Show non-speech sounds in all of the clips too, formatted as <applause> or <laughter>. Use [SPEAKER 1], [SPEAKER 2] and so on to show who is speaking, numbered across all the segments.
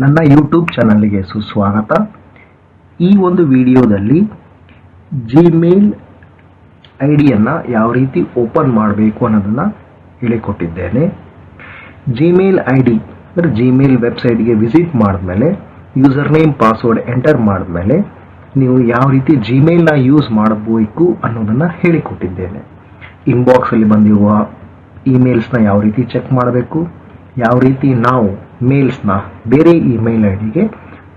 [SPEAKER 1] ನನ್ನ ಯೂಟ್ಯೂಬ್ ಚಾನಲ್ಗೆ ಸುಸ್ವಾಗತ. ಈ ಒಂದು ವಿಡಿಯೋದಲ್ಲಿ ಜಿಮೇಲ್ ಐ ಡಿಯನ್ನು ಯಾವ ರೀತಿ ಓಪನ್ ಮಾಡಬೇಕು ಅನ್ನೋದನ್ನು ಹೇಳಿಕೊಟ್ಟಿದ್ದೇನೆ. ಜಿಮೇಲ್ ಐ ಡಿ ಅಂದರೆ ಜಿಮೇಲ್ ವೆಬ್ಸೈಟ್ಗೆ ವಿಸಿಟ್ ಮಾಡಿದ್ಮೇಲೆ ಯೂಸರ್ ನೇಮ್ ಪಾಸ್ವರ್ಡ್ ಎಂಟರ್ ಮಾಡಿದ್ಮೇಲೆ, ನೀವು ಯಾವ ರೀತಿ ಜಿಮೇಲ್ನ ಯೂಸ್ ಮಾಡಬೇಕು ಅನ್ನೋದನ್ನು ಹೇಳಿಕೊಟ್ಟಿದ್ದೇನೆ. ಇನ್ಬಾಕ್ಸಲ್ಲಿ ಬಂದಿರುವ ಇಮೇಲ್ಸ್ನ ಯಾವ ರೀತಿ ಚೆಕ್ ಮಾಡಬೇಕು, ಯಾವ ರೀತಿ ನಾವು ಮೇಲ್ಸ್ನ ಬೇರೆ ಇಮೇಲ್ ಐ ಡಿಗೆ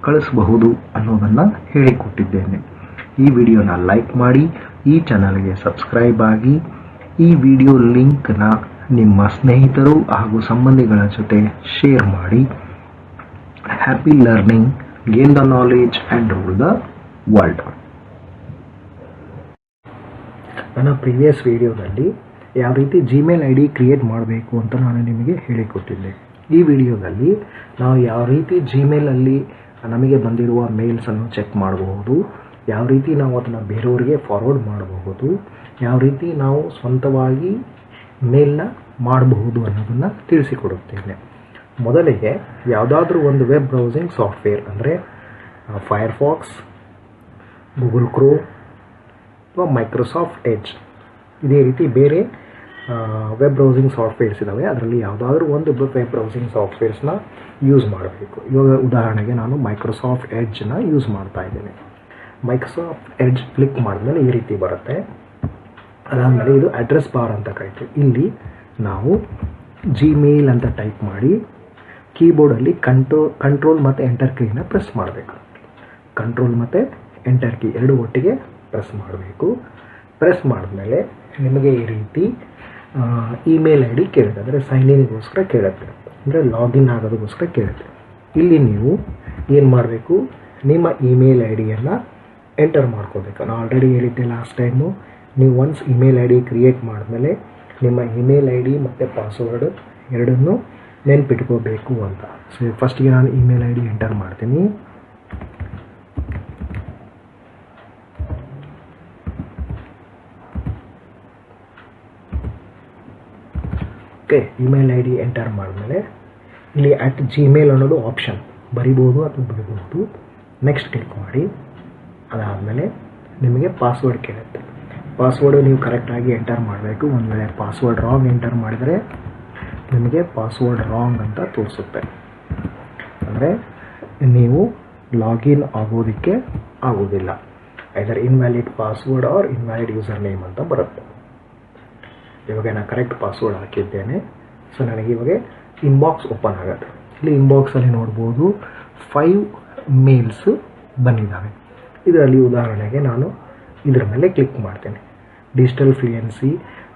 [SPEAKER 1] ಕಳಿಸಬಹುದು ಅನ್ನೋದನ್ನು ಹೇಳಿಕೊಟ್ಟಿದ್ದೇನೆ. ಈ ವಿಡಿಯೋನ ಲೈಕ್ ಮಾಡಿ, ಈ ಚಾನಲ್ಗೆ ಸಬ್ಸ್ಕ್ರೈಬ್ ಆಗಿ, ಈ ವಿಡಿಯೋ ಲಿಂಕ್ನ ನಿಮ್ಮ ಸ್ನೇಹಿತರು ಹಾಗೂ ಸಂಬಂಧಿಗಳ ಜೊತೆ ಶೇರ್ ಮಾಡಿ. Happy learning gain the knowledge and rule the world ನನ್ನ ಪ್ರೀವಿಯಸ್ ವಿಡಿಯೋದಲ್ಲಿ ಯಾವ ರೀತಿ ಜಿಮೇಲ್ ಐ ಡಿ ಕ್ರಿಯೇಟ್ ಮಾಡಬೇಕು ಅಂತ ನಾನು ನಿಮಗೆ ಹೇಳಿಕೊಟ್ಟಿದ್ದೆ. ಈ ವಿಡಿಯೋದಲ್ಲಿ ನಾವು ಯಾವ ರೀತಿ ಜಿಮೇಲಲ್ಲಿ ನಮಗೆ ಬಂದಿರುವ ಮೇಲ್ಸನ್ನು ಚೆಕ್ ಮಾಡಬಹುದು, ಯಾವ ರೀತಿ ನಾವು ಅದನ್ನು ಬೇರೆಯವರಿಗೆ ಫಾರ್ವರ್ಡ್ ಮಾಡಬಹುದು, ಯಾವ ರೀತಿ ನಾವು ಸ್ವಂತವಾಗಿ ಮೇಲ್ನ ಮಾಡಬಹುದು ಅನ್ನೋದನ್ನು ತಿಳಿಸಿಕೊಡುತ್ತೇನೆ. ಮೊದಲಿಗೆ ಯಾವುದಾದ್ರೂ ಒಂದು ವೆಬ್ ಬ್ರೌಸಿಂಗ್ ಸಾಫ್ಟ್ವೇರ್ ಅಂದರೆ ಫೈರ್ಫಾಕ್ಸ್ ಗೂಗಲ್ ಕ್ರೋ ಅಥವಾ ಮೈಕ್ರೋಸಾಫ್ಟ್ ಎಡ್ಜ್ ಇದೇ ರೀತಿ ಬೇರೆ ವೆಬ್ ಬ್ರೌಸಿಂಗ್ ಸಾಫ್ಟ್ವೇರ್ಸ್ ಇದ್ದಾವೆ ಅದರಲ್ಲಿ ಯಾವುದಾದ್ರೂ ಒಂದು ವೆಬ್ ಬ್ರೌಸಿಂಗ್ ಸಾಫ್ಟ್ವೇರ್ಸ್ನ ಯೂಸ್ ಮಾಡಬೇಕು. ಇವಾಗ ಉದಾಹರಣೆಗೆ ನಾನು ಮೈಕ್ರೋಸಾಫ್ಟ್ ಎಡ್ಜ್ನ ಯೂಸ್ ಮಾಡ್ತಾ ಇದ್ದೇನೆ. ಮೈಕ್ರೋಸಾಫ್ಟ್ ಎಡ್ಜ್ ಕ್ಲಿಕ್ ಮಾಡಿದ್ಮೇಲೆ ಈ ರೀತಿ ಬರುತ್ತೆ. ಅದಾದಮೇಲೆ ಇದು ಅಡ್ರೆಸ್ ಬಾರ್ ಅಂತ ಕರಿತೀವಿ. ಇಲ್ಲಿ ನಾವು ಜಿಮೇಲ್ ಅಂತ ಟೈಪ್ ಮಾಡಿ ಕೀಬೋರ್ಡಲ್ಲಿ ಕಂಟ್ರೋ ಕಂಟ್ರೋಲ್ ಮತ್ತು ಎಂಟರ್ ಕೀನ ಪ್ರೆಸ್ ಮಾಡಬೇಕು. ಕಂಟ್ರೋಲ್ ಮತ್ತು ಎಂಟರ್ ಕೀ ಎರಡು ಒಟ್ಟಿಗೆ ಪ್ರೆಸ್ ಮಾಡಬೇಕು. ಪ್ರೆಸ್ ಮಾಡಿದ್ಮೇಲೆ ನಿಮಗೆ ಈ ರೀತಿ ಇಮೇಲ್ ಐ ಡಿ ಕೇಳುತ್ತೆ ಅಂದರೆ ಸೈನ್ ಇನ್ಗೋಸ್ಕರ ಕೇಳುತ್ತೆ ಅಂದರೆ ಲಾಗಿನ್ ಆಗೋದಕ್ಕೋಸ್ಕರ ಕೇಳುತ್ತೆ ಇಲ್ಲಿ ನೀವು ಏನು ಮಾಡಬೇಕು? ನಿಮ್ಮ ಇಮೇಲ್ ಐ ಡಿಯನ್ನು ಎಂಟರ್ ಮಾಡ್ಕೋಬೇಕು. ನಾನು ಆಲ್ರೆಡಿ ಹೇಳಿದ್ದೆ ಲಾಸ್ಟ್ ಟೈಮು ನೀವು once email I D create ಮಾಡಿದ್ಮೇಲೆ ನಿಮ್ಮ ಇಮೇಲ್ ಐ ಡಿ ಮತ್ತು ಪಾಸ್ವರ್ಡ್ ಎರಡನ್ನೂ ನೆನ್ಪಿಟ್ಕೋಬೇಕು ಅಂತ. ಸೊ ಫಸ್ಟಿಗೆ ನಾನು ಇಮೇಲ್ ಐ ಡಿ ಎಂಟರ್ ಮಾಡ್ತೀನಿ. Okay email I D enter ಮಾಡಿದ್ಮೇಲೆ ಇಲ್ಲಿ ಅಟ್ ಜಿಮೇಲ್ ಅನ್ನೋದು ಆಪ್ಷನ್ ಬರಿಬೋದು ಅಥವಾ ಬಿಡ್ಬೋದು ನೆಕ್ಸ್ಟ್ ಕ್ಲಿಕ್ ಮಾಡಿ. ಅದಾದಮೇಲೆ ನಿಮಗೆ ಪಾಸ್ವರ್ಡ್ ಕೇಳುತ್ತೆ. ಪಾಸ್ವರ್ಡು ನೀವು ಕರೆಕ್ಟಾಗಿ ಎಂಟರ್ ಮಾಡಬೇಕು. ಒಂದು ವೇಳೆ ಪಾಸ್ವರ್ಡ್ ರಾಂಗ್ ಎಂಟರ್ ಮಾಡಿದರೆ ನಿಮಗೆ ಪಾಸ್ವರ್ಡ್ ರಾಂಗ್ ಅಂತ ತೋರಿಸುತ್ತೆ. ಅಂದರೆ ನೀವು ಲಾಗಿನ್ ಆಗೋದಕ್ಕೆ ಆಗೋದಿಲ್ಲ. Either invalid password or invalid user name ಅಂತ ಬರುತ್ತೆ. ಇವಾಗ ನಾನು ಕರೆಕ್ಟ್ ಪಾಸ್ವರ್ಡ್ ಹಾಕಿದ್ದೇನೆ. ಸೊ ನನಗೆ ಇವಾಗ ಇನ್ಬಾಕ್ಸ್ ಓಪನ್ ಆಗುತ್ತೆ. ಇಲ್ಲಿ ಇನ್ಬಾಕ್ಸಲ್ಲಿ ನೋಡ್ಬೋದು ಫೈವ್ ಮೇಲ್ಸು ಬಂದಿದ್ದಾವೆ. ಇದರಲ್ಲಿ ಉದಾಹರಣೆಗೆ ನಾನು ಇದರ ಮೇಲೆ ಕ್ಲಿಕ್ ಮಾಡ್ತೇನೆ. ಡಿಜಿಟಲ್ ಫ್ಲೂಯೆನ್ಸಿ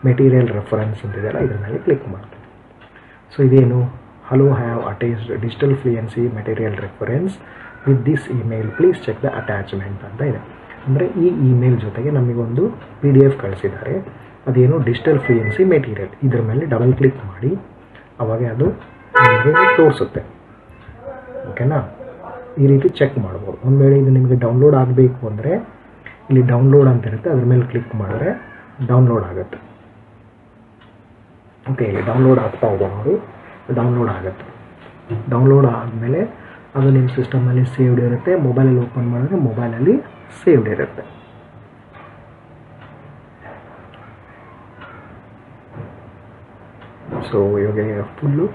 [SPEAKER 1] ಮೆಟೀರಿಯಲ್ ರೆಫರೆನ್ಸ್ ಅಂತಿದೆಯಲ್ಲ, ಇದರ ಮೇಲೆ ಕ್ಲಿಕ್ ಮಾಡ್ತೇನೆ. ಸೊ ಇದೇನು? Hello have attached digital fluency material reference with this email please check the attachment ಅಂತ ಇದೆ. ಅಂದರೆ ಈ ಇಮೇಲ್ ಜೊತೆಗೆ ನಮಗೊಂದು ಪಿ ಡಿ ಎಫ್ ಕಳಿಸಿದ್ದಾರೆ. ಅದೇನು ಡಿಜಿಟಲ್ ಫ್ಲೂಯೆನ್ಸಿ ಮೆಟೀರಿಯಲ್ ಇದ್ರ ಮೇಲೆ ಡಬಲ್ ಕ್ಲಿಕ್ ಮಾಡಿ, ಅವಾಗ ಅದು ನಿಮಗೆ ತೋರಿಸುತ್ತೆ. ಓಕೆನಾ ಈ ರೀತಿ ಚೆಕ್ ಮಾಡ್ಬೋದು. ಒಂದು ವೇಳೆ ಇದು ನಿಮಗೆ ಡೌನ್ಲೋಡ್ ಆಗಬೇಕು ಅಂದರೆ, ಇಲ್ಲಿ ಡೌನ್ಲೋಡ್ ಅಂತ ಇರುತ್ತೆ, ಅದ್ರ ಮೇಲೆ ಕ್ಲಿಕ್ ಮಾಡಿದ್ರೆ ಡೌನ್ಲೋಡ್ ಆಗುತ್ತೆ. ಓಕೆ ಇಲ್ಲಿ ಡೌನ್ಲೋಡ್ ಆಗ್ತಾ ಇದೆ ನೋಡಿ. ಡೌನ್ಲೋಡ್ ಆಗುತ್ತೆ. ಡೌನ್ಲೋಡ್ ಆದಮೇಲೆ ಅದು ನಿಮ್ಮ ಸಿಸ್ಟಮಲ್ಲಿ ಸೇವ್ಡ್ ಇರುತ್ತೆ. ಮೊಬೈಲಲ್ಲಿ ಓಪನ್ ಮಾಡಿದ್ರೆ ಮೊಬೈಲಲ್ಲಿ ಸೇವ್ಡ್ ಇರುತ್ತೆ. ಸೊ ಇವಾಗ ಫುಲ್ಲು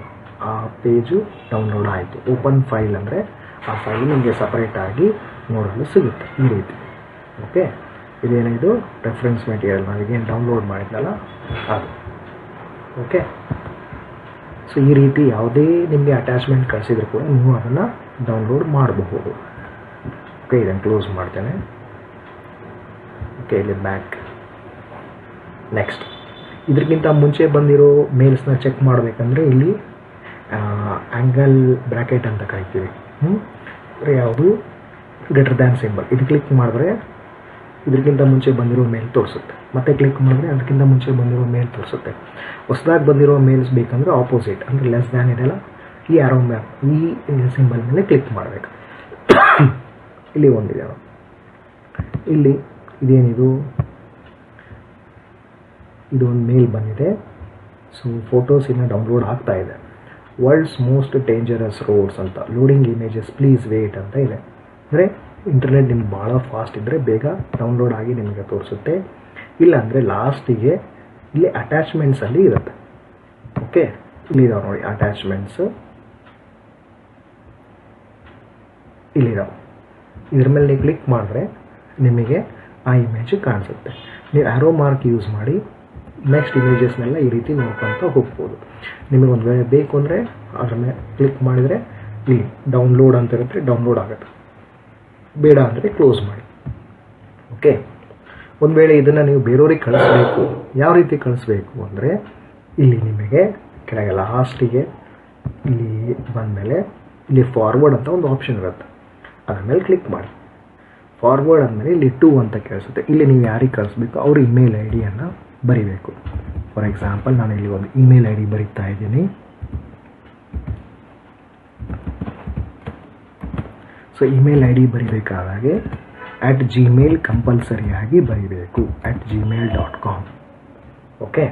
[SPEAKER 1] ಆ ಪೇಜು ಡೌನ್ಲೋಡ್ ಆಯಿತು. ಓಪನ್ ಫೈಲ್ ಅಂದರೆ ಆ ಫೈಲ್ ನಿಮಗೆ ಸಪ್ರೇಟಾಗಿ ನೋಡಲು ಸಿಗುತ್ತೆ ಈ ರೀತಿ. ಓಕೆ ಇದೇನಿದು? ರೆಫರೆನ್ಸ್ ಮೆಟೀರಿಯಲ್ ನಾವೀಗೇನು ಡೌನ್ಲೋಡ್ ಮಾಡಿದ್ನಲ್ಲ ಅದು. ಓಕೆ ಸೊ ಈ ರೀತಿ ಯಾವುದೇ ನಿಮಗೆ ಅಟ್ಯಾಚ್ಮೆಂಟ್ ಕಳಿಸಿದ್ರು ಕೂಡ ನೀವು ಅದನ್ನು ಡೌನ್ಲೋಡ್ ಮಾಡಬಹುದು. ಓಕೆ ಇದನ್ನು ಕ್ಲೋಸ್ ಮಾಡ್ತೇನೆ. ಓಕೆ ಇಲ್ಲಿ ಬ್ಯಾಕ್ ನೆಕ್ಸ್ಟ್ ಇದಕ್ಕಿಂತ ಮುಂಚೆ ಬಂದಿರೋ ಮೇಲ್ಸ್ನ ಚೆಕ್ ಮಾಡಬೇಕಂದ್ರೆ ಇಲ್ಲಿ ಆ್ಯಂಗಲ್ ಬ್ರ್ಯಾಕೆಟ್ ಅಂತ ಕರಿತೀವಿ ಹ್ಞೂ ಯಾವುದು? ಗ್ರೇಟರ್ ದ್ಯಾನ್ ಸಿಂಬಲ್ ಇದು ಕ್ಲಿಕ್ ಮಾಡಿದ್ರೆ ಇದಕ್ಕಿಂತ ಮುಂಚೆ ಬಂದಿರೋ ಮೇಲ್ ತೋರಿಸುತ್ತೆ. ಮತ್ತೆ ಕ್ಲಿಕ್ ಮಾಡಿದ್ರೆ ಅದಕ್ಕಿಂತ ಮುಂಚೆ ಬಂದಿರೋ ಮೇಲ್ ತೋರಿಸುತ್ತೆ. ಹೊಸದಾಗಿ ಬಂದಿರೋ ಮೇಲ್ಸ್ ಬೇಕಂದರೆ ಆಪೋಸಿಟ್ ಅಂದರೆ ಲೆಸ್ ದ್ಯಾನ್ ಇದೆಲ್ಲ ಈ ಆರೋ ಮ್ಯಾಪ್ ಈ ಸಿಂಬಲ್ ಮೇಲೆ ಕ್ಲಿಕ್ ಮಾಡಬೇಕು. <coughs> ಇಲ್ಲಿ ಒಂದಿದೆ ಇಲ್ಲಿ ಇದೇನಿದು? ಇದು ಒಂದು ಮೇಲ್ ಬಂದಿದೆ. ಸೊ ಫೋಟೋಸ್ ಇನ್ನು ಡೌನ್ಲೋಡ್ ಆಗ್ತಾ ಇದೆ. ವರ್ಲ್ಡ್ಸ್ ಮೋಸ್ಟ್ ಡೇಂಜರಸ್ ರೋಡ್ಸ್ ಅಂತ. ಲೋಡಿಂಗ್ ಇಮೇಜಸ್ ಪ್ಲೀಸ್ ವೇಟ್ ಅಂತ ಇದೆ. ಅಂದರೆ ಇಂಟರ್ನೆಟ್ ನಿಮ್ಗೆ ಭಾಳ ಫಾಸ್ಟ್ ಇದ್ದರೆ ಬೇಗ ಡೌನ್ಲೋಡ್ ಆಗಿ ನಿಮಗೆ ತೋರಿಸುತ್ತೆ. ಇಲ್ಲಾಂದರೆ ಲಾಸ್ಟಿಗೆ ಇಲ್ಲಿ ಅಟ್ಯಾಚ್ಮೆಂಟ್ಸಲ್ಲಿ ಇರುತ್ತೆ. ಓಕೆ ಇಲ್ಲಿದಾವೆ ನೋಡಿ ಅಟ್ಯಾಚ್ಮೆಂಟ್ಸು ಇಲ್ಲಿದಾವೆ. ಇದ್ರ ಮೇಲೆ ನೀವು ಕ್ಲಿಕ್ ಮಾಡಿದ್ರೆ ನಿಮಗೆ ಆ ಇಮೇಜ್ ಕಾಣಿಸುತ್ತೆ. ನೀವು ಆ್ಯರೋ ಮಾರ್ಕ್ ಯೂಸ್ ಮಾಡಿ ನೆಕ್ಸ್ಟ್ ಇಮೇಜಸ್ನೆಲ್ಲ ಈ ರೀತಿ ನೋಡ್ಕೊಳ್ತಾ ಹೋಗ್ಬೋದು. ನಿಮಗೆ ಒಂದು ವೇಳೆ ಬೇಕು ಅಂದರೆ ಅದ್ರ ಮೇಲೆ ಕ್ಲಿಕ್ ಮಾಡಿದರೆ ಇಲ್ಲಿ ಡೌನ್ಲೋಡ್ ಅಂತ ಇರುತ್ತೆ ಡೌನ್ಲೋಡ್ ಆಗುತ್ತೆ. ಬೇಡ ಅಂದರೆ ಕ್ಲೋಸ್ ಮಾಡಿ. ಓಕೆ ಒಂದು ವೇಳೆ ಇದನ್ನು ನೀವು ಬೇರೆಯವ್ರಿಗೆ ಕಳಿಸ್ಬೇಕು, ಯಾವ ರೀತಿ ಕಳಿಸ್ಬೇಕು ಅಂದರೆ ಇಲ್ಲಿ ನಿಮಗೆ ಕೆಳಗೆ ಲಾಸ್ಟಿಗೆ ಇಲ್ಲಿ ಬಂದಮೇಲೆ ಇಲ್ಲಿ ಫಾರ್ವರ್ಡ್ ಅಂತ ಒಂದು ಆಪ್ಷನ್ ಇರುತ್ತೆ. ಅದ್ರ ಮೇಲೆ ಕ್ಲಿಕ್ ಮಾಡಿ. ಫಾರ್ವರ್ಡ್ ಅಂದಮೇಲೆ ಇಲ್ಲಿ ಟೂ ಅಂತ ಕೇಳಿಸುತ್ತೆ. ಇಲ್ಲಿ ನೀವು ಯಾರಿಗೆ ಕಳಿಸ್ಬೇಕು? ಅವ್ರ ಇಮೇಲ್ ಐ ಡಿಯನ್ನು ಬರಿಬೇಕು. ಫಾರ್ ಎಕ್ಸಾಂಪಲ್ ನಾನು ಇಲ್ಲಿ ಒಂದು ಇಮೇಲ್ ಐ ಡಿ ಬರಿತಾ ಇದ್ದೀನಿ. ಸೊ ಇಮೇಲ್ ಐ ಡಿ ಬರಿಬೇಕಾದಾಗೆ ಅಟ್ ಜಿಮೇಲ್ ಕಂಪಲ್ಸರಿಯಾಗಿ ಬರಿಬೇಕು. At Gmail dot com okay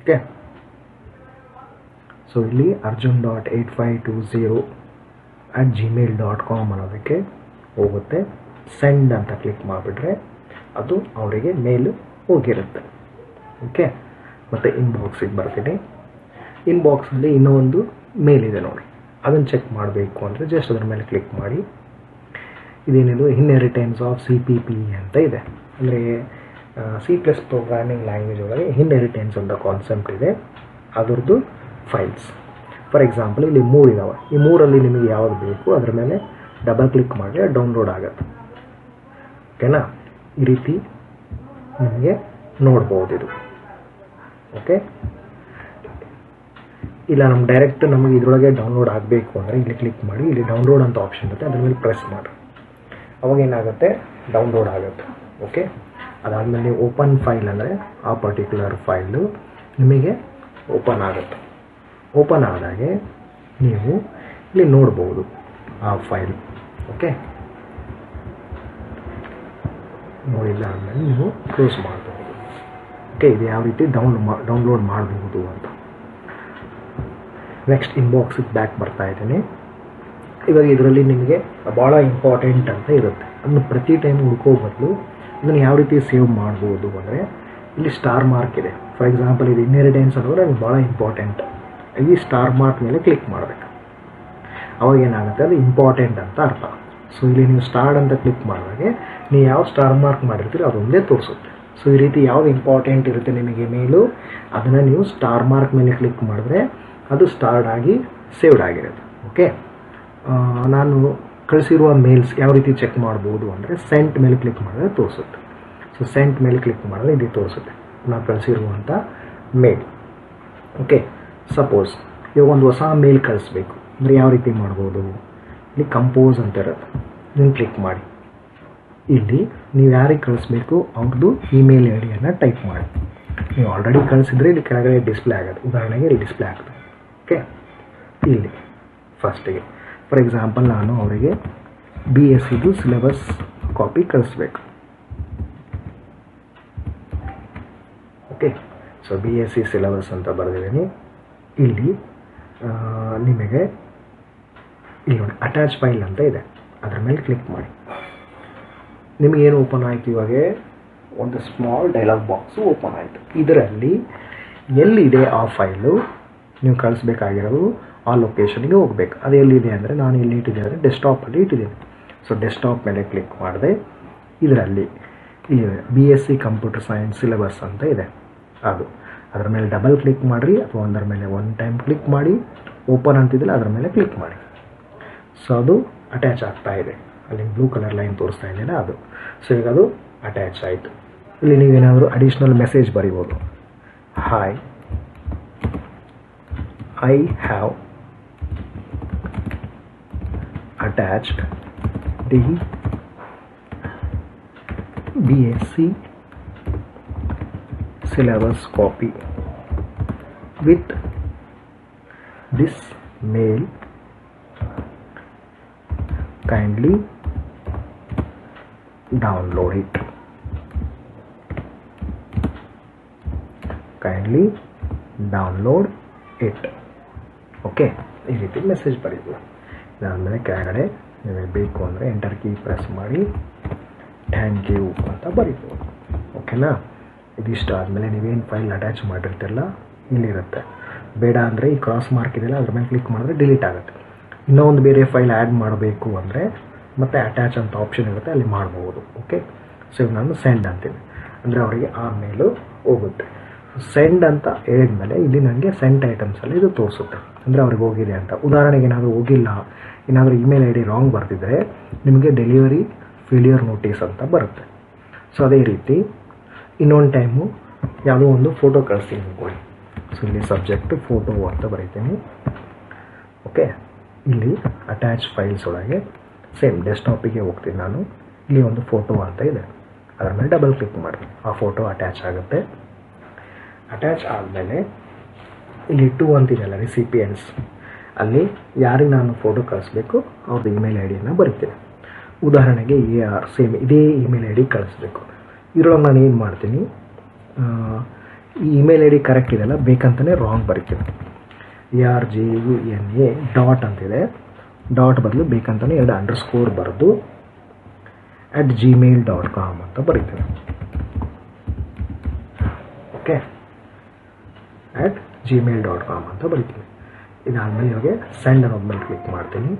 [SPEAKER 1] okay so ಇಲ್ಲಿ Arjun dot eight five two zero at Gmail dot com ಅನ್ನೋದಕ್ಕೆ ಹೋಗುತ್ತೆ. ಸೆಂಡ್ ಅಂತ ಕ್ಲಿಕ್ ಮಾಡಿಬಿಟ್ರೆ ಅದು ಅವರಿಗೆ ಮೇಲ್ ಹೋಗಿರುತ್ತೆ. ಓಕೆ ಮತ್ತು ಇನ್ಬಾಕ್ಸಿಗೆ ಬರ್ತೀನಿ. ಇನ್ಬಾಕ್ಸಲ್ಲಿ ಇನ್ನೂ ಒಂದು ಮೇಲ್ ಇದೆ ನೋಡಿ. ಅದನ್ನು ಚೆಕ್ ಮಾಡಬೇಕು ಅಂದರೆ ಜಸ್ಟ್ ಅದ್ರ ಮೇಲೆ ಕ್ಲಿಕ್ ಮಾಡಿ. ಇದೇನಿದು? Inheritance of C P P ಅಂತ ಇದೆ. ಅಂದರೆ ಸಿ ಪ್ಲಸ್ ಪ್ರೋಗ್ರಾಮಿಂಗ್ ಲ್ಯಾಂಗ್ವೇಜ್ ಒಳಗೆ ಇನ್ಹೆರಿಟೆನ್ಸ್ ಅಂತ ಕಾನ್ಸೆಪ್ಟ್ ಇದೆ. ಅದರದ್ದು ಫೈಲ್ಸ್ ಫಾರ್ ಎಕ್ಸಾಂಪಲ್ ಇಲ್ಲಿ ಮೂರು ಇದಾವೆ. ಈ ಮೂರಲ್ಲಿ ನಿಮಗೆ ಯಾವುದು ಬೇಕು, ಅದ್ರ ಮೇಲೆ ಡಬಲ್ ಕ್ಲಿಕ್ ಮಾಡಿದ್ರೆ ಡೌನ್ಲೋಡ್ ಆಗುತ್ತೆ. ಓಕೆನಾ ಈ ರೀತಿ ನಿಮಗೆ ನೋಡ್ಬೋದು ಇದು. ಓಕೆ ಇಲ್ಲ, ನಮ್ಗೆ ಡೈರೆಕ್ಟ್ ನಮಗೆ ಇದರೊಳಗೆ ಡೌನ್ಲೋಡ್ ಆಗಬೇಕು ಅಂದರೆ ಇಲ್ಲಿ ಕ್ಲಿಕ್ ಮಾಡಿ, ಇಲ್ಲಿ ಡೌನ್ಲೋಡ್ ಅಂತ ಆಪ್ಷನ್ ಇರುತ್ತೆ, ಅದ್ರ ಮೇಲೆ ಪ್ರೆಸ್ ಮಾಡಿ. ಅವಾಗ ಏನಾಗುತ್ತೆ? ಡೌನ್ಲೋಡ್ ಆಗುತ್ತೆ. ಓಕೆ ಅದಾದಮೇಲೆ ಓಪನ್ ಫೈಲ್ ಅಂದರೆ ಆ ಪರ್ಟಿಕ್ಯುಲರ್ ಫೈಲು ನಿಮಗೆ ಓಪನ್ ಆಗುತ್ತೆ. ಓಪನ್ ಆದಾಗೆ ನೀವು ಇಲ್ಲಿ ನೋಡ್ಬೋದು ಆ ಫೈಲ್, ಓಕೆ? ನೋಡಿಲ್ಲ ಆದಮೇಲೆ ನೀವು ಕ್ಲೋಸ್ ಮಾಡಬಹುದು ಓಕೆ, ಇದು ಯಾವ ರೀತಿ ಡೌನ್ ಡೌನ್ಲೋಡ್ ಮಾಡಬಹುದು ಅಂತ. ನೆಕ್ಸ್ಟ್ ಇನ್ಬಾಕ್ಸಿಗೆ ಬ್ಯಾಕ್ ಬರ್ತಾ ಇದ್ದೀನಿ. ಇವಾಗ ಇದರಲ್ಲಿ ನಿಮಗೆ ಭಾಳ ಇಂಪಾರ್ಟೆಂಟ್ ಅಂತ ಇರುತ್ತೆ. ಅದನ್ನು ಪ್ರತಿ ಟೈಮ್ ಹುಡ್ಕೋ ಬದಲು ಅದನ್ನು ಯಾವ ರೀತಿ ಸೇವ್ ಮಾಡ್ಬೋದು ಅಂದರೆ ಇಲ್ಲಿ ಸ್ಟಾರ್ ಮಾರ್ಕ್ ಇದೆ. ಫಾರ್ ಎಕ್ಸಾಂಪಲ್ ಇದು ಇನ್ಹೆರಿಟೆನ್ಸ್ ಅನ್ನೋದ್ರೆ ಅದು ಭಾಳ ಇಂಪಾರ್ಟೆಂಟ್ ಈ ಸ್ಟಾರ್ ಮಾರ್ಕ್ ಮೇಲೆ ಕ್ಲಿಕ್ ಮಾಡಬೇಕು. ಅವಾಗ ಏನಾಗುತ್ತೆ? ಅದು ಇಂಪಾರ್ಟೆಂಟ್ ಅಂತ ಅರ್ಥ. ಸೊ ಇಲ್ಲಿ ನೀವು ಸ್ಟಾರ್ಟ್ ಅಂತ ಕ್ಲಿಕ್ ಮಾಡಿದಾಗೆ, ನೀವು ಯಾವ ಸ್ಟಾರ್ ಮಾರ್ಕ್ ಮಾಡಿರ್ತೀರಿ ಅದೊಂದೇ ತೋರಿಸುತ್ತೆ. ಸೊ ಈ ರೀತಿ ಯಾವುದು ಇಂಪಾರ್ಟೆಂಟ್ ಇರುತ್ತೆ ನಿಮಗೆ ಮೇಲು, ಅದನ್ನು ನೀವು ಸ್ಟಾರ್ ಮಾರ್ಕ್ ಮೇಲೆ ಕ್ಲಿಕ್ ಮಾಡಿದ್ರೆ ಅದು ಸ್ಟಾರ್ಟ್ ಆಗಿ ಸೇವ್ಡ್ ಆಗಿರುತ್ತೆ. ಓಕೆ ನಾನು ಕಳಿಸಿರುವ ಮೇಲ್ಸ್ ಯಾವ ರೀತಿ ಚೆಕ್ ಮಾಡ್ಬೋದು ಅಂದರೆ ಸೆಂಟ್ ಮೇಲೆ ಕ್ಲಿಕ್ ಮಾಡಿದ್ರೆ ತೋರಿಸುತ್ತೆ. ಸೊ ಸೆಂಟ್ ಮೇಲೆ ಕ್ಲಿಕ್ ಮಾಡಿದ್ರೆ ಇಲ್ಲಿ ತೋರಿಸುತ್ತೆ. ನಾನು ಕಳಿಸಿರುವಂಥ ಮೇಲ್ ಓಕೆ ಸಪೋಸ್ ಇವಾಗ ಒಂದು ಹೊಸ ಮೇಲ್ ಕಳಿಸ್ಬೇಕು. ಅಂದರೆ ಯಾವ ರೀತಿ ಮಾಡ್ಬೋದು? ಇಲ್ಲಿ ಕಂಪೋಸ್ ಅಂತ ಇರುತ್ತೆ. ಇದನ್ನು ಕ್ಲಿಕ್ ಮಾಡಿ. ಇಲ್ಲಿ ನೀವು ಯಾರಿಗೆ ಕಳಿಸ್ಬೇಕು? ಅವ್ರದ್ದು ಇಮೇಲ್ ಐ ಡಿಯನ್ನು ಟೈಪ್ ಮಾಡಿ. ನೀವು ಆಲ್ರೆಡಿ ಕಳಿಸಿದ್ರೆ ಇಲ್ಲಿ ಕೆಳಗಡೆ ಡಿಸ್ಪ್ಲೇ ಆಗೋದು ಉದಾಹರಣೆಗೆ ಇಲ್ಲಿ ಡಿಸ್ಪ್ಲೇ ಆಗ್ತದೆ ಓಕೆ ಇಲ್ಲಿ ಫಸ್ಟಿಗೆ ಫಾರ್ ಎಕ್ಸಾಂಪಲ್ ನಾನು ಅವರಿಗೆ ಬಿ ಎಸ್ ಸಿದು ಸಿಲೆಬಸ್ ಕಾಪಿ ಕಳಿಸ್ಬೇಕು. Okay so B S C syllabus ಅಂತ ಬರೆದಿದ್ದೀನಿ. ಇಲ್ಲಿ ನಿಮಗೆ ಇಲ್ಲಿ ನೋಡಿ ಅಟ್ಯಾಚ್ ಫೈಲ್ ಅಂತ ಇದೆ. ಅದರ ಮೇಲೆ ಕ್ಲಿಕ್ ಮಾಡಿ. ನಿಮಗೇನು ಓಪನ್ ಆಯಿತು ಇವಾಗ? ಒಂದು ಸ್ಮಾಲ್ ಡೈಲಾಗ್ ಬಾಕ್ಸು ಓಪನ್ ಆಯಿತು. ಇದರಲ್ಲಿ ಎಲ್ಲಿದೆ ಆ ಫೈಲು ನೀವು ಕಳಿಸ್ಬೇಕಾಗಿರೋದು ಆ ಲೊಕೇಶನ್ಗೆ ಹೋಗ್ಬೇಕು. ಅದು ಎಲ್ಲಿದೆ ಅಂದರೆ ನಾನು ಎಲ್ಲಿ ಇಟ್ಟಿದ್ದೆ ಅಂದರೆ ಡೆಸ್ಕ್ಟಾಪಲ್ಲಿ ಇಟ್ಟಿದ್ದೀನಿ. ಸೊ ಡೆಸ್ಕ್ಟಾಪ್ ಮೇಲೆ ಕ್ಲಿಕ್ ಮಾಡಿದೆ. ಇದರಲ್ಲಿ ಇಲ್ಲಿ B S C computer science syllabus ಅಂತ ಇದೆ. ಅದು. ಅದರ ಮೇಲೆ ಡಬಲ್ ಕ್ಲಿಕ್ ಮಾಡಿರಿ ಅಥವಾ ಒಂದರ ಮೇಲೆ ಒನ್ ಟೈಮ್ ಕ್ಲಿಕ್ ಮಾಡಿ ಓಪನ್ ಅಂತಿದ್ದಿಲ್ಲ, ಅದರ ಮೇಲೆ ಕ್ಲಿಕ್ ಮಾಡಿ. ಸೊ ಅದು ಅಟ್ಯಾಚ್ ಆಗ್ತಾ ಇದೆ. ಅಲ್ಲಿ ಬ್ಲೂ ಕಲರ್ ಲೈನ್ ತೋರಿಸ್ತಾ ಇದೆಯಲ್ಲ ಅದು. ಸೊ ಈಗ ಅದು ಅಟ್ಯಾಚ್ ಆಯಿತು. ಇಲ್ಲಿ ನೀವೇನಾದರೂ ಅಡಿಷ್ನಲ್ ಮೆಸೇಜ್ ಬರಿಬೋದು. Hi I have attached the B S C syllabus copy with this mail kindly download it kindly download it okay ಈ ರೀತಿ ಮೆಸೇಜ್ ಬರೀಬೋದು ಇದಾದಮೇಲೆ ಕೆಳಗಡೆ ನಿಮಗೆ ಬೇಕು ಅಂದರೆ ಎಂಟರ್ ಕೀ ಪ್ರೆಸ್ ಮಾಡಿ ಥ್ಯಾಂಕ್ ಯು ಅಂತ ಬರೀಬೋದು ಓಕೆನಾ ಇದಿಷ್ಟು ಆದಮೇಲೆ ನೀವೇನು ಫೈಲ್ ಅಟ್ಯಾಚ್ ಮಾಡಿರ್ತಿರಲ್ಲ ಇಲ್ಲಿರುತ್ತೆ. ಬೇಡ ಅಂದರೆ ಈ ಕ್ರಾಸ್ ಮಾರ್ಕ್ ಇದೆಯಲ್ಲ, ಅದ್ರ ಮೇಲೆ ಕ್ಲಿಕ್ ಮಾಡಿದ್ರೆ ಡಿಲೀಟ್ ಆಗುತ್ತೆ. ಇನ್ನೊಂದು ಬೇರೆ ಫೈಲ್ ಆ್ಯಡ್ ಮಾಡಬೇಕು ಅಂದರೆ ಮತ್ತೆ ಅಟ್ಯಾಚ್ ಅಂತ ಆಪ್ಷನ್ ಇರುತ್ತೆ, ಅಲ್ಲಿ ಮಾಡ್ಬೋದು. ಓಕೆ ಸೊ ನಾನು ಸೆಂಡ್ ಅಂತೀನಿ. ಅಂದರೆ ಅವರಿಗೆ ಆ ಮೇಲು ಹೋಗುತ್ತೆ. ಸೆಂಡ್ ಅಂತ ಹೇಳಿದ್ಮೇಲೆ ಇಲ್ಲಿ ನನಗೆ ಸೆಂಟ್ ಐಟಮ್ಸಲ್ಲಿ ಇದು ತೋರಿಸುತ್ತೆ. ಅಂದರೆ ಅವ್ರಿಗೆ ಹೋಗಿದೆ ಅಂತ. ಉದಾಹರಣೆಗೆ ಏನಾದರೂ ಹೋಗಿಲ್ಲ, ಏನಾದರೂ ಇಮೇಲ್ ಐ ಡಿ ರಾಂಗ್ ಬರ್ತಿದ್ರೆ, ನಿಮಗೆ ಡೆಲಿವರಿ ಫೇಲ್ಯೂರ್ ನೋಟಿಸ್ ಅಂತ ಬರುತ್ತೆ. ಸೊ ಅದೇ ರೀತಿ ಇನ್ನೊಂದು ಟೈಮು ಯಾವುದೋ ಒಂದು ಫೋಟೋ ಕಳಿಸ್ತೀನಿ ಅನ್ಕೊಳ್ಳಿ ಸೊ ಇಲ್ಲಿ ಸಬ್ಜೆಕ್ಟ್ ಫೋಟೋ ಅಂತ ಬರೀತೀನಿ. ಓಕೆ ಇಲ್ಲಿ ಅಟ್ಯಾಚ್ ಫೈಲ್ಸ್ ಒಳಗೆ ಸೇಮ್ ಡೆಸ್ಕ್ಟಾಪಿಗೆ ಹೋಗ್ತೀನಿ ನಾನು. ಇಲ್ಲಿ ಒಂದು ಫೋಟೋ ಅಂತ ಇದೆ. ಅದರ ಮೇಲೆ ಡಬಲ್ ಕ್ಲಿಕ್ ಮಾಡಿ ಆ ಫೋಟೋ ಅಟ್ಯಾಚ್ ಆಗುತ್ತೆ. ಅಟ್ಯಾಚ್ ಆದಮೇಲೆ ಇಲ್ಲಿ ಟೂ ಅಂತಿದೆಯಲ್ಲ ರಿಸಿಪಿಯನ್ಸ್ ಅಲ್ಲಿ ಯಾರಿಗೆ ನಾನು ಫೋಟೋ ಕಳಿಸ್ಬೇಕು ಅವ್ರದ್ದು ಇಮೇಲ್ ಐ ಡಿಯನ್ನು ಬರಿತೀನಿ. ಉದಾಹರಣೆಗೆ ಆರ್ ಸೇಮ್ ಇದೇ ಇಮೇಲ್ ಐ ಡಿ ಕಳಿಸ್ಬೇಕು. ಇದ್ರೊಳಗೆ ನಾನು ಏನು ಮಾಡ್ತೀನಿ? ಈ ಇಮೇಲ್ ಐ ಡಿ ಕರೆಕ್ಟ್ ಇದೆಯಲ್ಲ ಬೇಕಂತಲೇ ರಾಂಗ್ ಬರಿತೀನಿ. A R J U N A dot ಅಂತಿದೆ. ಡಾಟ್ ಬದಲು ಬೇಕಂತಲೇ ಎರಡು ಅಂಡರ್ ಸ್ಕೋರ್ ಬರೆದು ಅಟ್ ಜಿಮೇಲ್ ಡಾಟ್ ಕಾಮ್ ಅಂತ ಬರೀತೀನಿ. Okay at Gmail dot com ಅಂತ ಬರೀತೀನಿ. ಇದಾದಮೇಲೆ ಇವಾಗ ಸೆಂಡ್ ಅನ್ನೋದ್ಮೇಲೆ ಕ್ಲಿಕ್ ಮಾಡ್ತೀನಿ.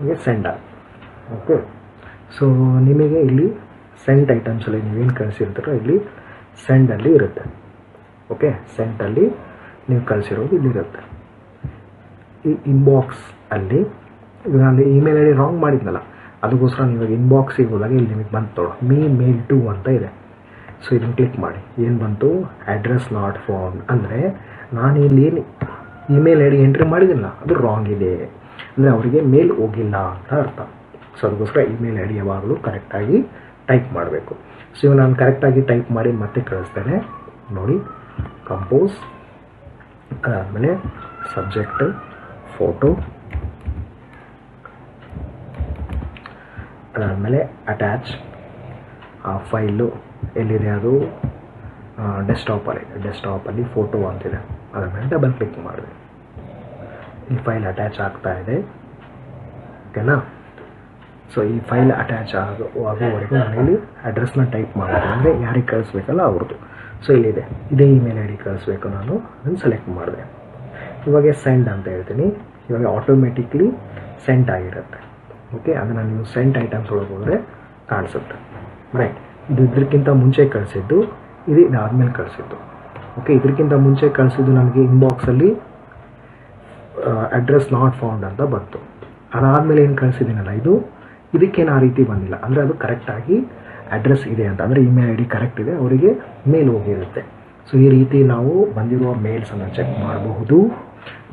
[SPEAKER 1] ಇವಾಗ ಸೆಂಡ್ ಓಕೆ ಸೊ ನಿಮಗೆ ಇಲ್ಲಿ ಸೆಂಟ್ ಐಟಮ್ಸಲ್ಲಿ ನೀವೇನು ಕಳಿಸಿರ್ತೀರೋ ಇಲ್ಲಿ ಸೆಂಡಲ್ಲಿ ಇರುತ್ತೆ. ಓಕೆ ಸೆಂಟಲ್ಲಿ ನೀವು ಕಳಿಸಿರೋದು ಇಲ್ಲಿರುತ್ತೆ ಈ ಇನ್ಬಾಕ್ಸ್ ಅಲ್ಲಿ ನಾನು ಇಮೇಲ್ ಐ ಡಿ ರಾಂಗ್ ಮಾಡಿದ್ನಲ್ಲ, ಅದಕ್ಕೋಸ್ಕರ ನೀವು ಇನ್ಬಾಕ್ಸಿಗೆ ಹೋದಾಗ ಇಲ್ಲಿ ನಿಮಗೆ ಬಂತು ಮೀ ಮೇಲ್ ಟು ಅಂತ ಇದೆ. ಸೊ ಇದನ್ನು ಕ್ಲಿಕ್ ಮಾಡಿ. ಏನು ಬಂತು? ಅಡ್ರೆಸ್ ನಾಟ್ ಫೋನ್ ಅಂದರೆ ನಾನು ಇಲ್ಲಿ ಏನು ಇಮೇಲ್ ಐ ಡಿ ಎಂಟ್ರಿ ಮಾಡಿದಿಲ್ಲ ಅದು ರಾಂಗ್ ಇದೆ. ಅಂದರೆ ಅವರಿಗೆ ಮೇಲ್ ಹೋಗಿಲ್ಲ ಅಂತ ಅರ್ಥ. ಸೊ ಅದಕ್ಕೋಸ್ಕರ ಇಮೇಲ್ ಐ ಡಿ ಯಾವಾಗಲೂ ಕರೆಕ್ಟಾಗಿ ಟೈಪ್ ಮಾಡಬೇಕು. ಸೊ ಇವಾಗ ನಾನು ಕರೆಕ್ಟಾಗಿ ಟೈಪ್ ಮಾಡಿ ಮತ್ತೆ ಕಳಿಸ್ತೇನೆ. ನೋಡಿ ಕಂಪೋಸ್ ಅದಾದಮೇಲೆ ಸಬ್ಜೆಕ್ಟ್ ಫೋಟೋ ಅದಾದಮೇಲೆ ಅಟ್ಯಾಚ್ ಆ ಫೈಲು ಎಲ್ಲಿದೆ ಅದು? ಡೆಸ್ಕ್ಟಾಪಲ್ಲಿ ಡೆಸ್ಕ್ಟಾಪಲ್ಲಿ ಫೋಟೋ ಅಂತಿದೆ. ಅದ್ರ ಮೇಲೆ ಡಬಲ್ ಕ್ಲಿಕ್ ಮಾಡಿದೆ ಈ ಫೈಲ್ ಅಟ್ಯಾಚ್ ಆಗ್ತಾ ಇದೆ. ಓಕೆನಾ? ಸೊ ಈ ಫೈಲ್ ಅಟ್ಯಾಚ್ ಆಗೋ ಆಗೋವರೆಗೂ ನಾನು ಇಲ್ಲಿ ಅಡ್ರೆಸ್ನ ಟೈಪ್ ಮಾಡಿದೆ. ಅಂದರೆ ಯಾರಿಗೆ ಕಳಿಸ್ಬೇಕಲ್ಲ ಅವ್ರದ್ದು. ಸೊ ಇಲ್ಲಿದೆ. ಇದೇ ಇಮೇಲ್ ಐ ಡಿ ಕಳಿಸ್ಬೇಕು ನಾನು. ಅದನ್ನು ಸೆಲೆಕ್ಟ್ ಮಾಡಿದೆ. ಇವಾಗ ಸೆಂಡ್ ಅಂತ ಹೇಳ್ತೀನಿ. ಇವಾಗ ಆಟೋಮೆಟಿಕ್ಲಿ ಸೆಂಟ್ ಆಗಿರುತ್ತೆ. ಓಕೆ ಅದನ್ನು ನೀವು ಸೆಂಟ್ ಐಟಮ್ಸ್ ಒಳಗೆ ಹೋದರೆ ಕಾಣಿಸುತ್ತೆ. ರೈಟ್ ಇದು ಇದಕ್ಕಿಂತ ಮುಂಚೆ ಕಳಿಸಿದ್ದು ಇದು ಇದಾದಮೇಲೆ ಕಳಿಸಿದ್ದು. ಓಕೆ ಇದಕ್ಕಿಂತ ಮುಂಚೆ ಕಳಿಸಿದ್ದು ನಮಗೆ ಇನ್ಬಾಕ್ಸಲ್ಲಿ ಅಡ್ರೆಸ್ ನಾಟ್ ಫೌಂಡ್ ಅಂತ ಬಂತು. ಅದಾದಮೇಲೆ ಏನು ಕಳಿಸಿದ್ದೀನಲ್ಲ ಇದು? ಇದಕ್ಕೇನು ಆ ರೀತಿ ಬಂದಿಲ್ಲ. ಅಂದರೆ ಅದು ಕರೆಕ್ಟಾಗಿ ಅಡ್ರೆಸ್ ಇದೆ ಅಂತ. ಅಂದರೆ ಇಮೇಲ್ ಐ ಡಿ ಕರೆಕ್ಟ್ ಇದೆ, ಅವರಿಗೆ ಮೇಲ್ ಹೋಗಿರುತ್ತೆ. ಸೊ ಈ ರೀತಿ ನಾವು ಬಂದಿರುವ ಮೇಲ್ಸನ್ನು ಚೆಕ್ ಮಾಡಬಹುದು.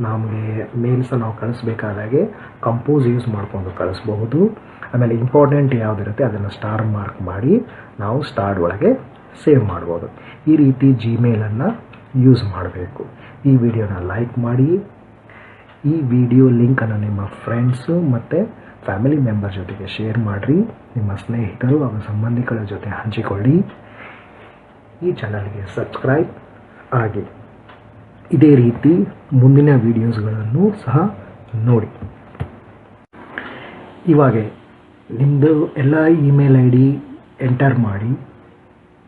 [SPEAKER 1] ನಮಗೆ ಮೇಲ್ಸನ್ನು ನಾವು ಕಳಿಸ್ಬೇಕಾದಾಗೆ ಕಂಪೋಸ್ ಯೂಸ್ ಮಾಡಿಕೊಂಡು ಕಳಿಸ್ಬಹುದು. ಆಮೇಲೆ ಇಂಪಾರ್ಟೆಂಟ್ ಯಾವುದಿರುತ್ತೆ ಅದನ್ನು ಸ್ಟಾರ್ ಮಾರ್ಕ್ ಮಾಡಿ ನಾವು ಸ್ಟಾರ್ ಒಳಗೆ ಸೇವ್ ಮಾಡ್ಬೋದು. ಈ ರೀತಿ ಜಿಮೇಲನ್ನು ಯೂಸ್ ಮಾಡಬೇಕು. ಈ ವಿಡಿಯೋನ ಲೈಕ್ ಮಾಡಿ ಈ ವಿಡಿಯೋ ಲಿಂಕನ್ನು ನಿಮ್ಮ ಫ್ರೆಂಡ್ಸು ಮತ್ತು ಫ್ಯಾಮಿಲಿ ಮೆಂಬರ್ ಜೊತೆಗೆ ಶೇರ್ ಮಾಡಿರಿ. ನಿಮ್ಮ ಸ್ನೇಹಿತರು ಹಾಗೂ ಸಂಬಂಧಿಕರ ಜೊತೆ ಹಂಚಿಕೊಳ್ಳಿ. ಈ ಚಾನಲ್ಗೆ ಸಬ್ಸ್ಕ್ರೈಬ್ ಆಗಿ. ಇದೇ ರೀತಿ ಮುಂದಿನ ವಿಡಿಯೋಸ್ಗಳನ್ನು ಸಹ ನೋಡಿ. ಇವಾಗ ನಿಮ್ಮದು ಎಲ್ಲ ಇಮೇಲ್ ಐ ಡಿ ಎಂಟರ್ ಮಾಡಿ,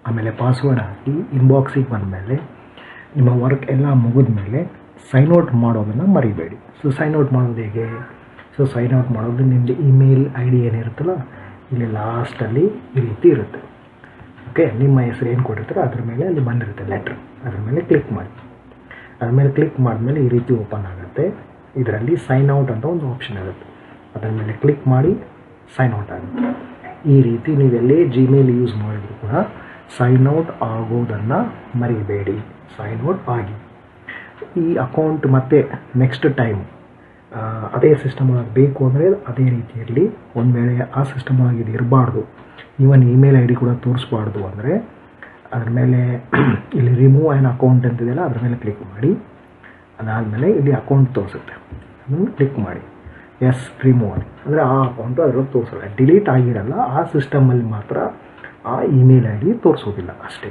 [SPEAKER 1] ಆಮೇಲೆ ಪಾಸ್ವರ್ಡ್ ಹಾಕಿ ಇನ್ಬಾಕ್ಸಿಗೆ ಬಂದಮೇಲೆ, ನಿಮ್ಮ ವರ್ಕ್ ಎಲ್ಲ ಮುಗಿದ ಮೇಲೆ ಸೈನ್ ಔಟ್ ಮಾಡೋದನ್ನು ಮರಿಬೇಡಿ. ಸೊ ಸೈನ್ ಔಟ್ ಮಾಡೋದು ಹೇಗೆ? ಸೊ ಸೈನ್ ಔಟ್ ಮಾಡೋದು ನಿಮ್ಮದು ಇಮೇಲ್ ಐ ಡಿ ಏನಿರುತ್ತಲ್ಲ, ಇಲ್ಲಿ ಲಾಸ್ಟಲ್ಲಿ ಈ ರೀತಿ ಇರುತ್ತೆ. ಓಕೆ ನಿಮ್ಮ ಹೆಸರು ಏನು ಕೊಟ್ಟಿರ್ತಾರೋ ಅದ್ರ ಮೇಲೆ ಅಲ್ಲಿ ಬಂದಿರುತ್ತೆ ಲೆಟ್ರ್ ಅದ್ರ ಮೇಲೆ ಕ್ಲಿಕ್ ಮಾಡಿ. ಅದ್ರ ಮೇಲೆ ಕ್ಲಿಕ್ ಮಾಡಿದ್ಮೇಲೆ ಈ ರೀತಿ ಓಪನ್ ಆಗುತ್ತೆ. ಇದರಲ್ಲಿ ಸೈನ್ ಔಟ್ ಅಂತ ಒಂದು ಆಪ್ಷನ್ ಇರುತ್ತೆ. ಅದರ ಮೇಲೆ ಕ್ಲಿಕ್ ಮಾಡಿ, ಸೈನ್ ಔಟ್ ಆಗುತ್ತೆ. ಈ ರೀತಿ ನೀವೆಲ್ಲೇ ಜಿಮೇಲ್ ಯೂಸ್ ಮಾಡಿದ್ರು ಕೂಡ ಸೈನ್ ಔಟ್ ಆಗೋದನ್ನು ಮರಿಬೇಡಿ. ಸೈನ್ ಔಟ್ ಆಗಿ. ಈ ಅಕೌಂಟ್ ಮತ್ತೆ ನೆಕ್ಸ್ಟ್ ಟೈಮ್ ಅದೇ ಸಿಸ್ಟಮ್ ಒಳಗೆ ಬೇಕು ಅಂದರೆ ಅದೇ ರೀತಿಯಲ್ಲಿ ಒಂದು ವೇಳೆ ಆ ಸಿಸ್ಟಮ್ ಒಳಗೆ ಇದು ಇರಬಾರ್ದು. ಈವನ್ ಇಮೇಲ್ ಐ ಡಿ ಕೂಡ ತೋರಿಸ್ಬಾರ್ದು ಅಂದರೆ ಅದ್ರ ಮೇಲೆ <clears throat> ಇಲ್ಲಿ ರಿಮೂವ್ ಆ್ಯನ್ ಅಕೌಂಟ್ ಅಂತಿದೆಯಲ್ಲ ಅದ್ರ ಮೇಲೆ ಕ್ಲಿಕ್ ಮಾಡಿ. ಅದಾದಮೇಲೆ ಇಲ್ಲಿ ಅಕೌಂಟ್ ತೋರಿಸುತ್ತೆ. ಅದನ್ನು ಕ್ಲಿಕ್ ಮಾಡಿ. ಎಸ್ ರಿಮೂವ್ ಅಂದರೆ ಆ ಅಕೌಂಟು ಅದರಲ್ಲಿ ತೋರಿಸಲ್ಲ. ಡಿಲೀಟ್ ಆಗಿರಲ್ಲ, ಆ ಸಿಸ್ಟಮಲ್ಲಿ ಮಾತ್ರ ಆ ಇಮೇಲ್ ಐ ಡಿ ತೋರಿಸೋದಿಲ್ಲ ಅಷ್ಟೇ.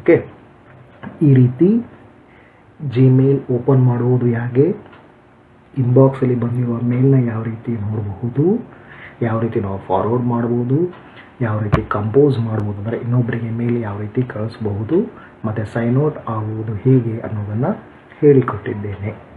[SPEAKER 1] ಓಕೆ ಈ ರೀತಿ ಜಿಮೇಲ್ ಓಪನ್ ಮಾಡುವುದು ಹೇಗೆ? ಇನ್ಬಾಕ್ಸಲ್ಲಿ ಬಂದಿರುವ ಮೇಲ್ನ ಯಾವ ರೀತಿ ನೋಡಬಹುದು? ಯಾವ ರೀತಿ ನಾವು ಫಾರ್ವರ್ಡ್ ಮಾಡ್ಬೋದು ಯಾವ ರೀತಿ ಕಂಪೋಸ್ ಮಾಡ್ಬೋದು ಅಂದರೆ ಇನ್ನೊಬ್ಬರಿಗೆ ಮೇಲ್ ಯಾವ ರೀತಿ ಕಳಿಸ್ಬಹುದು? ಮತ್ತು ಸೈನ್ ಔಟ್ ಆಗುವುದು ಹೇಗೆ ಅನ್ನೋದನ್ನು ಹೇಳಿಕೊಟ್ಟಿದ್ದೇನೆ.